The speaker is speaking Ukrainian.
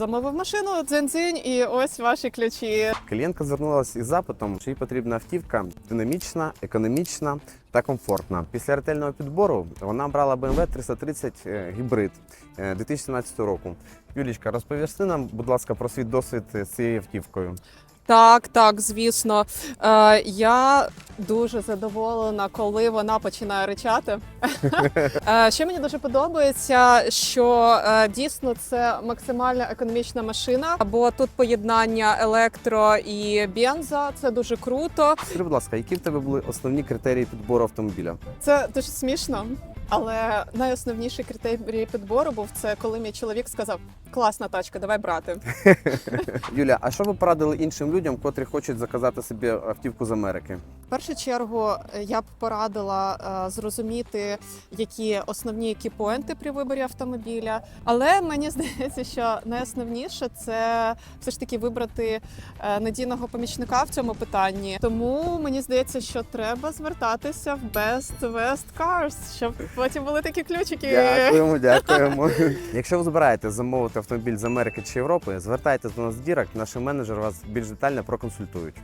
замовив машину, дзинь-дзинь, і ось ваші ключі. Клієнтка звернулася із запитом, що їй потрібна автівка динамічна, економічна та комфортна. Після ретельного підбору вона брала BMW 330 е, гібрид е, 2017 року. Юлічка, розповісти нам, будь ласка, про свій досвід з цією автівкою. Так, так, звісно. Е, я дуже задоволена, коли вона починає ричати. е, ще мені дуже подобається, що е, дійсно це максимально економічна машина, бо тут поєднання електро і бенза. Це дуже круто. Скажи, будь ласка, які в тебе були основні критерії підбору автомобіля? Це дуже смішно. Але найосновніший критерій підбору був це, коли мій чоловік сказав: класна тачка, давай брати. Юля, а що ви порадили іншим людям, котрі хочуть заказати собі автівку з Америки? В першу чергу е, я б порадила е, зрозуміти, які основні кіпоінти при виборі автомобіля. Але мені здається, що найосновніше це все ж таки вибрати е, надійного помічника в цьому питанні. Тому мені здається, що треба звертатися в Best West Cars, щоб потім були такі ключики. Дякуємо, дякуємо. Якщо ви збираєтесь замовити автомобіль з Америки чи Європи, звертайтесь до нас в Дірект, наші менеджери вас більш детально проконсультують.